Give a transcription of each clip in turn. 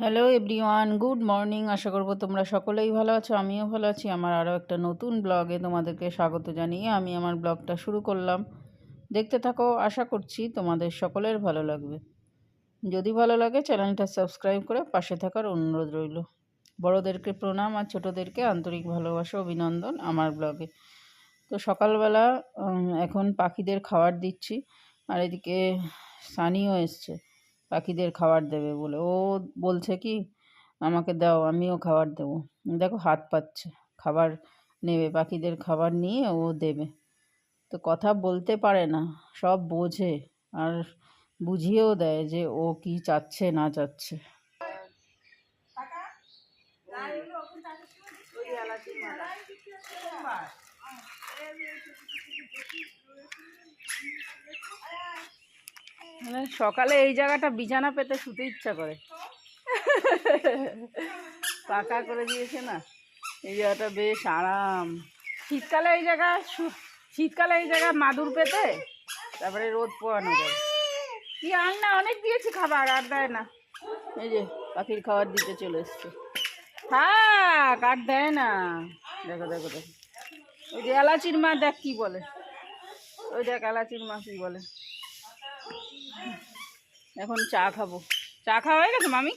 Hello everyone good morning আশা করব তোমরা সকলেই ভালো আছো, আমিও ভালো আছি। আমার আরও একটা নতুন ব্লগে তোমাদেরকে স্বাগত জানিয়ে আমি আমার ব্লগটা শুরু করলাম। দেখতে থাকো, আশা করছি তোমাদের সকলের ভালো লাগবে। যদি ভালো লাগে, চ্যানেলটা সাবস্ক্রাইব করে পাশে থাকার অনুরোধ রইল। বড়োদেরকে প্রণাম আর ছোটোদেরকে আন্তরিক ভালোবাসা, অভিনন্দন আমার ব্লগে। তো সকালবেলা এখন পাখিদের খাবার দিচ্ছি, আর এদিকে সানিও এসছে। পাখিদের খাবার দেবে বলে। ও বলছে কি, আমাকে দাও, আমিও খাবার দেবো। দেখো হাত পাচ্ছে, খাবার নেবে, পাখিদের খাবার নিয়ে ও দেবে। তো কথা বলতে পারে না, সব বোঝে আর বুঝিয়েও দেয় যে ও কি চাচ্ছে, না চাচ্ছে। মানে সকালে এই জায়গাটা বিছানা পেতে শুতে ইচ্ছা করে। পাকা করে দিয়েছে না। এই জায়গাটা বেশ আরাম। শীতকালে এই জায়গা শীতকালে এই জায়গা মাদুর পেতে তারপরে রোদ পোয়ানো যায়। কি আর না অনেক দিয়েছি খাবার, আর দেয় না। এই যে পাখির খাবার দিতে চলে এসছে। থাক, আর দেয় না। দেখো দেখো দেখো। ওই যে এলাচির মা দেখ কি বলে। ওই দেখ, এলাচির মা কি বলে। এখন চা খাব। চা খাওয়া হয়ে গেছে, মামি?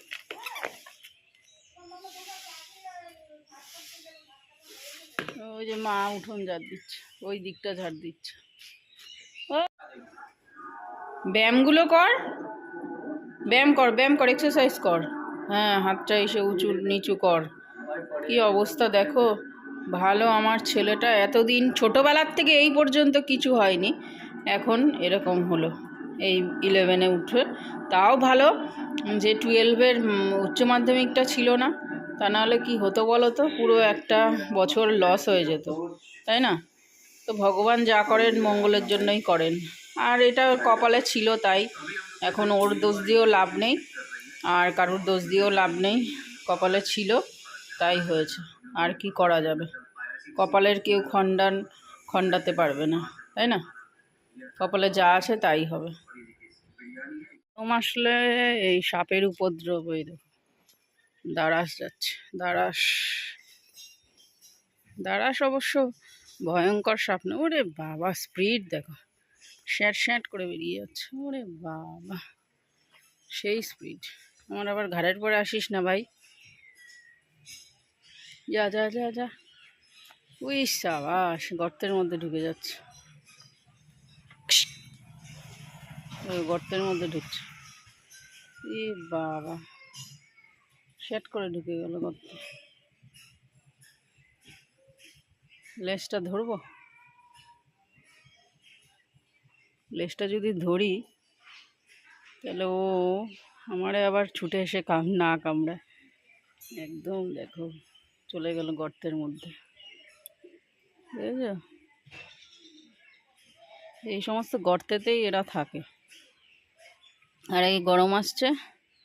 ওই যে মা উঠোন ঝাড় দিচ্ছে, ওই দিকটা ঝাড় দিচ্ছে। ব্যায়ামগুলো কর। ব্যায়াম কর ব্যায়াম কর এক্সারসাইজ কর। হ্যাঁ হাতটা এসে উঁচু, নিচু কর। কি অবস্থা দেখো। ভালো আমার ছেলেটা, এতদিন ছোটোবেলার থেকে এই পর্যন্ত কিছু হয়নি, এখন এরকম হলো। এই ইলেভেনে উঠে। তাও ভালো যে টুয়েলভের উচ্চ মাধ্যমিকটা ছিল না, তা নাহলে কি হতো বলো তো? পুরো একটা বছর লস হয়ে যেত, তাই না? তো ভগবান যা করেন মঙ্গলের জন্যই করেন। আর এটা কপালে ছিল তাই, এখন ওর দোষ দিয়েও লাভ নেই, আর কারোর দোষ দিয়েও লাভ নেই, কপালে ছিল, তাই হয়েছে। আর কি করা যাবে? কপালের কেউ খণ্ডান, খণ্ডাতে পারবে না, তাই না? কপালে যা আছে তাই হবে। ঘুম আসলে এই সাপের উপদ্রব এই দেখো। দারাস যাচ্ছে দারাস দারাস অবশ্য ভয়ঙ্কর সাপ না। ওরে বাবা, স্পিড দেখো। স্যাঁট স্যাঁট করে বেরিয়ে যাচ্ছে। ওরে বাবা, সেই স্পিড। আমার আবার ঘাড়ের পরে আসিস না ভাই। যা যা যা যা। উই সাবাস, গর্তের মধ্যে ঢুকে যাচ্ছে। ওই গর্তের মধ্যে ঢুকছে। এ বাবা। সেট করে ঢুকে গেল গর্ত। লেজটা ধরবো? লেজটা যদি ধরি, তাহলে ও আমারে আবার ছুটে এসে কাম, না কামড়ায়। একদম দেখো, চলে গেল গর্তের মধ্যে। বুঝেছ? এই সমস্ত গর্তেতেই এরা থাকে। আর এই গরম আসছে,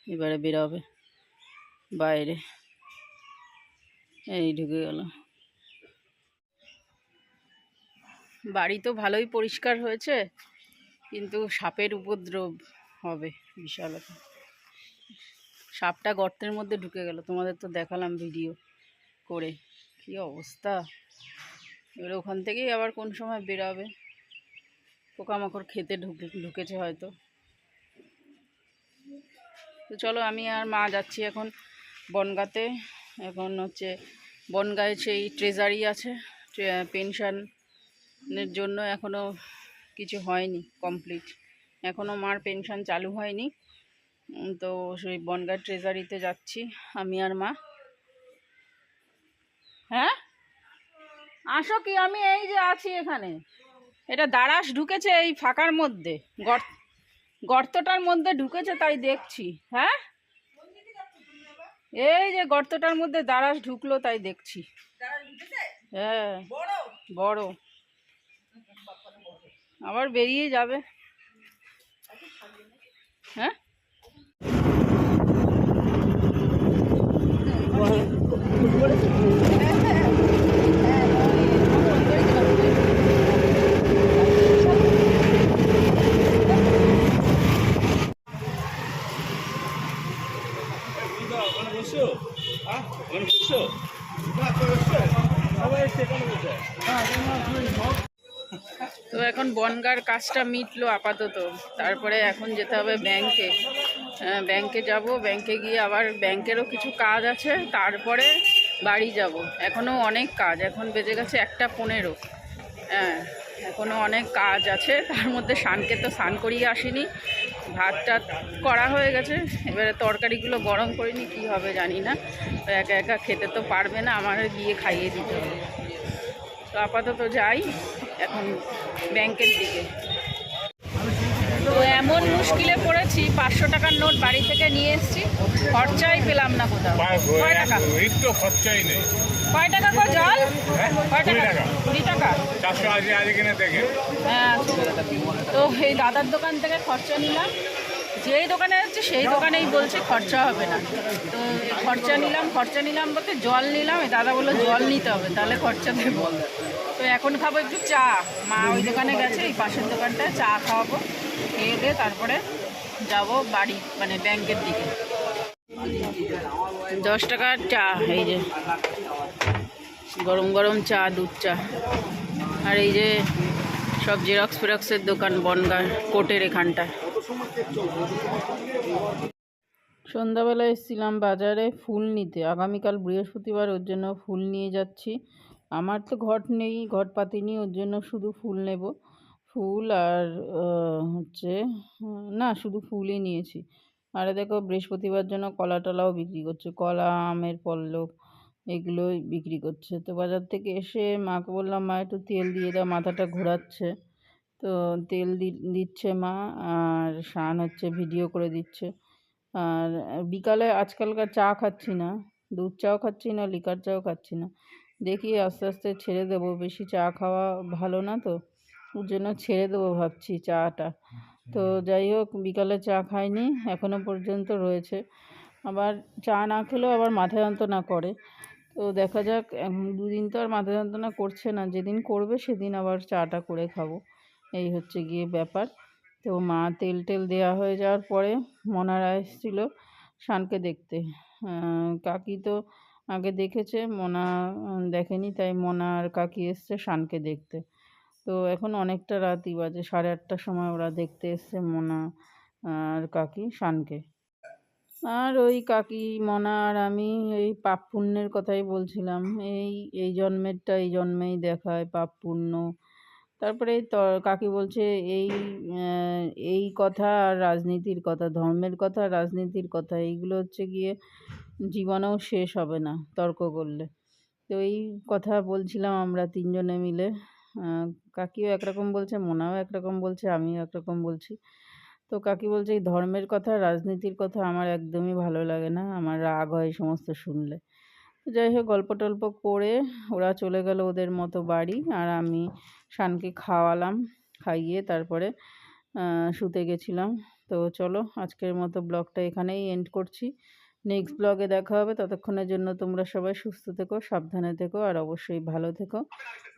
এবারে বেরোবে বাইরে। এই ঢুকে গেল। বাড়ি তো ভালোই পরিষ্কার হয়েছে, কিন্তু সাপের উপদ্রব হবে বিশাল। সাপটা গর্তের মধ্যে ঢুকে গেল, তোমাদের তো দেখালাম ভিডিও করে। কি অবস্থা? এবার ওখান থেকেই আবার কোন সময় বেরাবে? পোকামাকড় খেতে ঢুকে, ঢুকেছে হয়তো। তো চলো আমি আর মা যাচ্ছি এখন বনগাতে। এখন হচ্ছে বনগায় সেই ট্রেজারি আছে পেনশানের জন্য এখনও কিছু হয়নি কমপ্লিট এখনও মার পেনশন চালু হয়নি। তো সেই বনগাঁ ট্রেজারিতে যাচ্ছি আমি আর মা। হ্যাঁ? আসো কি? আমি এই যে আছি এখানে। এটা দারাস ঢুকেছে এই ফাঁকার মধ্যে, গর্ত গর্তটার মধ্যে ঢুকেছে তাই দেখছি হ্যাঁ? এই যে গর্তটার মধ্যে দারাস ঢুকলো তাই দেখছি। হ্যাঁ বড়। আবার বেরিয়ে যাবে। হ্যাঁ? তো এখন বনগার কাজটা মিটলো আপাতত। তারপরে এখন যেতে হবে ব্যাংকে। ব্যাংকে যাব। ব্যাংকে গিয়ে আবার ব্যাংকেরও কিছু কাজ আছে। তারপরে বাড়ি যাব। এখনও অনেক কাজ। এখন বেজে গেছে একটা পনেরো। হ্যাঁ। এখনও অনেক কাজ আছে তার মধ্যে শানকে তো স্নান করিয়ে আসিনি। ভাত টাত করা হয়ে গেছে এবারে তরকারিগুলো গরম করিনি কী হবে জানি না। তো একা একা খেতে তো পারবে না আমার গিয়ে খাইয়ে দিতে হবে। তো আপাতত যাই এখন ব্যাংকের দিকে। তো এমন মুশকিলে পড়েছি পাঁচশো টাকার নোট বাড়ি থেকে নিয়ে এসেছি খরচাই পেলাম না কোথাও। কয় টাকা? কয় টাকা কো জল? হ্যাঁ কয় টাকা। কুড়ি টাকা? হ্যাঁ তো এই দাদার দোকান থেকে খরচা নিলাম। যেই দোকানে যাচ্ছে, সেই দোকানেই বলছে খরচা হবে না। তো খরচা নিলাম খরচা নিলাম বলতে জল নিলাম। এই দাদা বলল, জল নিতে হবে, তাহলে খরচা দেবো। তো এখন খাব একটু চা। মা ওই দোকানে গেছে, এই পাশের দোকানটায় চা খাওয়াবো, খেয়ে দিয়ে তারপরে যাব বাড়ি মানে ব্যাংকের দিকে। দশ টাকার চা, এই যে। গরম গরম চা, দুধ চা। আর এই যে সব জেরক্স ফেরক্সের দোকান বনগাঁ কোর্টের এখানটা সন্ধ্যাবেলা এসেছিলাম বাজারে ফুল নিতে। আগামীকাল বৃহস্পতিবার ওর জন্য ফুল নিয়ে যাচ্ছি। আমার তো ঘট নেই, ঘট পাতিনি ওর জন্য শুধু ফুল নেব। ফুল আর হচ্ছে না, শুধু ফুলই নিয়েছি। আর দেখো, বৃহস্পতিবার জন্য কলা টলাও বিক্রি করছে। কলা, আমের পল্লব এগুলোই বিক্রি করছে। তো বাজার থেকে এসে মাকে বললাম মা একটু তেল দিয়ে দাও মাথাটা ঘোরাচ্ছে। তো তেল দি- দিচ্ছে মা আর শান হচ্ছে ভিডিও করে দিচ্ছে। আর বিকালে আজকালকার চা খাচ্ছি না দুধ চাও খাচ্ছি না লিকার চাও খাচ্ছি না। দেখি আস্তে আস্তে ছেড়ে দেবো বেশি চা খাওয়া ভালো না তো ওর জন্য ছেড়ে দেবো ভাবছি চাটা। তো যাই হোক বিকালে চা খাইনি এখনও পর্যন্ত রয়েছে। আবার চা না খেলেও আবার মাথা যন্ত্রণা করে। তো দেখা যাক এখন দুদিন তো আর মাথা যন্ত্রণা করছে না। যেদিন করবে সেদিন আবার চাটা করে খাব। এই হচ্ছে গিয়ে ব্যাপার। তো মা তেল টেল দেওয়া হয়ে যাওয়ার পরে মনারা এসেছিল শানকে দেখতে। কাকি তো আগে দেখেছে, মনা দেখেনি, তাই মনা আর কাকি এসছে শানকে দেখতে। তো এখন অনেকটা রাতই বাজে, সাড়ে আটটার সময় ওরা দেখতে এসছে মনা আর কাকি শানকে। আর ওই কাকি, মনা আর আমি এই পাপ পুণ্যের কথাই বলছিলাম। এই এই জন্মেরটা এই জন্মেই দেখায় পাপ পুণ্য। তারপরে কাকি বলছে, এই এই কথা আর রাজনীতির কথা, ধর্মের কথা রাজনীতির কথা, এইগুলো হচ্ছে গিয়ে জীবনেও শেষ হবে না তর্ক করলে। তো এই কথা বলছিলাম আমরা তিনজনে মিলে। কাকিও একরকম বলছে, মোনাও একরকম বলছে, আমিও একরকম বলছি। তো কাকি বলছে, এই ধর্মের কথা, রাজনীতির কথা আমার একদমই ভালো লাগে না। আমার রাগ হয় সমস্ত শুনলে। যাই হোক, গল্প টল্প করে ওরা চলে গেল ওদের মতো বাড়ি। আর আমি শানকে খাওয়ালাম, খাইয়ে তারপরে শুতে গেছিলাম। তো চলো, আজকের মতো ব্লগটা এখানেই এন্ড করছি। নেক্সট ব্লগে দেখা হবে। ততক্ষণের জন্য তোমরা সবাই সুস্থ থেকো, সাবধানে থেকো, আর অবশ্যই ভালো থেকো।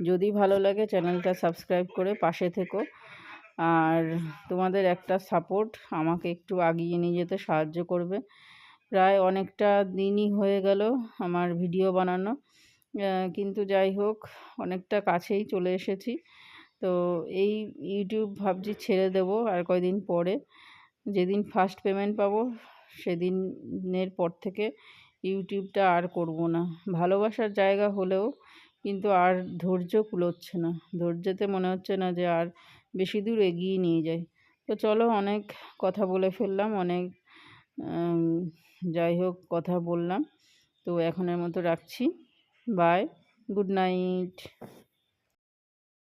যদি ভালো লাগে, চ্যানেলটা সাবস্ক্রাইব করে পাশে থেকো। আর তোমাদের একটা সাপোর্ট আমাকে একটু আগিয়ে নিয়ে যেতে সাহায্য করবে। প্রায় অনেকটা দিনই হয়ে গেল আমার ভিডিও বানানো। কিন্তু যাই হোক, অনেকটা কাছেই চলে এসেছি। তো এই ইউটিউব ভাবছি ছেড়ে দেব আর কয়দিন পরে। যেদিন ফার্স্ট পেমেন্ট পাবো, সেদিনের পর থেকে ইউটিউবটা আর করব না। ভালোবাসার জায়গা হলেও কিন্তু আর ধৈর্য কুলোচ্ছে না। ধৈর্যতে মনে হচ্ছে না যে আর বেশি দূর এগিয়ে নিয়ে যায়। তো চলো অনেক কথা বলে ফেললাম, অনেক যাই হোক কথা বললাম। তো এখনের মতো রাখছি। Bye good night